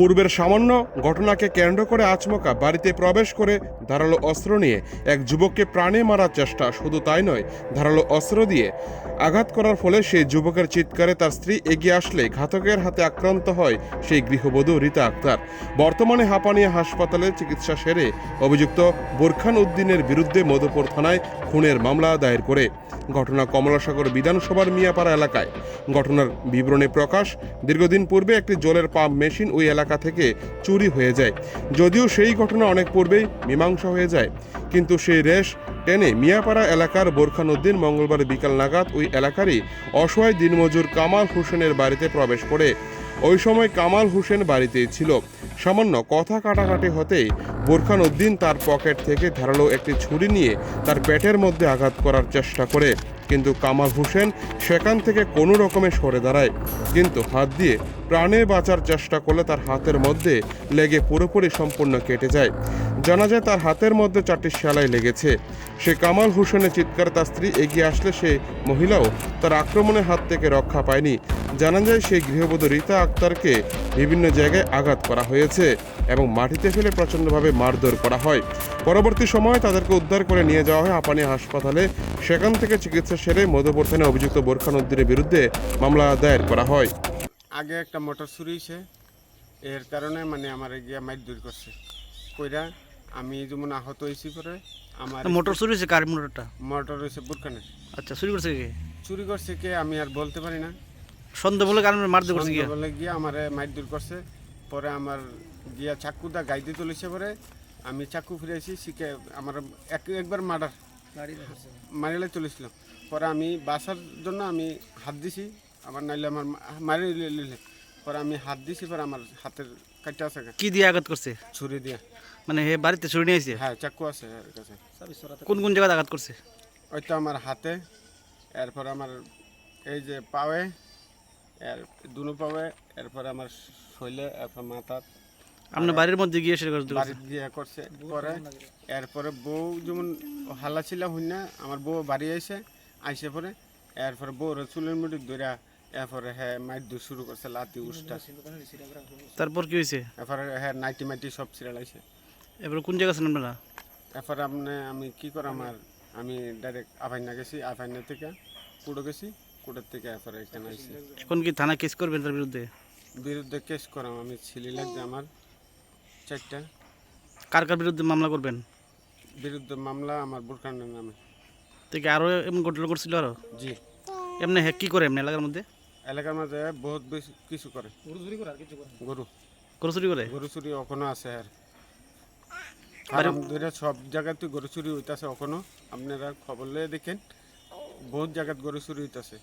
পূর্বের সামান্য ঘটনাকে কেন্দ্র করে আচমকা বাড়িতে প্রবেশ করে ধারালো অস্ত্র নিয়ে এক যুবককে প্রাণে মারার চেষ্টা। শুধু তাই নয়, ধারালো অস্ত্র দিয়ে আঘাত করার ফলে সেই যুবকের চিৎকারে তার স্ত্রী এগিয়ে আসলে ঘাতকের হাতে আক্রান্ত হয় সেই গৃহবধূ রীতা আক্তার। বর্তমানে হাঁপানিয়া হাসপাতালে চিকিৎসা সেরে অভিযুক্ত বোরখান উদ্দিনের বিরুদ্ধে মধুপুর থানায় খুনের মামলা দায়ের করে। ঘটনা কমলাসাগর বিধানসভার মিয়াপাড়া এলাকায়। ঘটনার বিবরণী প্রকাশ, দীর্ঘদিন পূর্বে একটি জলের পাম্প মেশিন ওই এলাকা থেকে চুরি হয়ে যায়। যদিও সেই ঘটনা অনেক পূর্বেই মীমাংসা হয়ে যায়। কিন্তু সেই রেশ টেনে মিয়াপাড়া এলাকার বোরখানুদ্দিন মঙ্গলবার বিকাল নাগাদ ওই এলাকারই অসহায় দিনমজুর কামাল হোসেনের বাড়িতে প্রবেশ করে। ওই সময় কামাল হোসেন বাড়িতেই ছিল। সামান্য কথা কাটাকাটি হতেই বোরখান উদ্দিন তার পকেট থেকে ধারালো একটি ছুরি নিয়ে তার পেটের মধ্যে আঘাত করার চেষ্টা করে। কিন্তু কামাল হোসেন সেখান থেকে কোনো রকমে সরে দাঁড়ায়। কিন্তু হাত দিয়ে প্রাণে বাঁচার চেষ্টা করলে তার হাতের মধ্যে লেগে পুরোপুরি সম্পূর্ণ কেটে যায়। জানা যায় তার হাতের মধ্যে চারটি সেলাই লেগেছে। সে কামাল হোসেনের চিৎকারে তার স্ত্রী এগিয়ে আসলে সে মহিলাও তার আক্রমণের হাত থেকে রক্ষা পায়নি। জানা যায় সেই গৃহবধূ রীতা আক্তারকে বিভিন্ন জায়গায় আঘাত করা হয়েছে এবং মাটিতে ফেলে প্রচণ্ডভাবে মারধর করা হয়। পরবর্তী সময়ে তাদেরকে উদ্ধার করে নিয়ে যাওয়া হয় আপানি হাসপাতালে। সেখান থেকে চিকিৎসা সেরে মধুপুর থানায় অভিযুক্ত বোরখান উদ্দিনের বিরুদ্ধে মামলা দায়ের করা হয়। আগে একটা মোটর চুরি হয়েছে। এর কারণে মানে আমার গিয়া মাইট দূর করছে। কইরা আমি যেমন আহত হয়েছি পরে আমার মোটর চুরি হয়েছে কার মোটরটা? মোটর হয়েছে বুরখানের। আচ্ছা চুরি করছে কে? চুরি করছে কে আমি আর বলতে পারি না। সন্দেহ বলে কারণ মারতে করছে গিয়া? বলে গিয়া আমার মাইট দূর করছে। পরে আমার গিয়া চাকুদা গাইতে তুলেছে পরে আমি চাকু ফিরেছি শিখে আমার এক একবার মার্ডার। মারিলে তুলেছিল পরে আমি বাসার জন্য আমি হাত দিছি আমার নাইলে আমার মারি লিলে পরে আমি হাত দিছি পরে আমার হাতের কাটতে আছে কি দিয়ে আঘাত করছে? ছুরি দিয়ে। মানে হে বাড়িতে ছুরি নিয়ে আসছে হ্যাঁ চাকু আছে কাছে। কোন কোন জায়গায় আঘাত করছে? ওই তো আমার হাতে এরপর আমার এই যে পাওয়ে এর দুনো পাওয়ে এরপর আমার শৈলে এরপর মাথার। আপনার বাড়ির মধ্যে গিয়ে সেটা করতে দিয়ে করছে পরে এরপরে বউ যেমন হাল্লা ছিল হই না আমার বউ বাড়ি আইসে আইসে পরে এরপরে বউর চুলের মুঠি ধরা এরপরে হ্যাঁ মাইট দূর শুরু করছে লাতি উষ্টা। তারপর কি হয়েছে এরপরে হ্যাঁ নাইটি মাইটি সব ছিড়ালাইছে এবার কোন জায়গা আছেন আপনারা? এরপরে আপনি আমি কি করে আমার আমি ডাইরেক্ট আফাইনা গেছি আফাইনা থেকে কুড়ো গেছি কুড়োর থেকে এরপরে এখানে আইসি এখন কি থানা কেস করবেন তার বিরুদ্ধে? বিরুদ্ধে কেস করাম আমি ছিলি লাগছে আমার। চারটা। কার কার বিরুদ্ধে মামলা করবেন? বিরুদ্ধে মামলা আমার বুরখানের নামে। থেকে আরও এমন ঘটনা করছিল আরও? জি। এমনি হ্যাঁ কি করে এমনি এলাকার মধ্যে? এলাকার মাঝে বহুত বেশি কিছু করে। গরু গরু চুরি করে গরু। চুরি এখনও আছে আর। ধরে সব জায়গাতে গরু চুরি হইতাছে এখনও। আপনারা খবর লয়ে দেখেন বহুত জায়গাত গরু চুরি হইতাছে।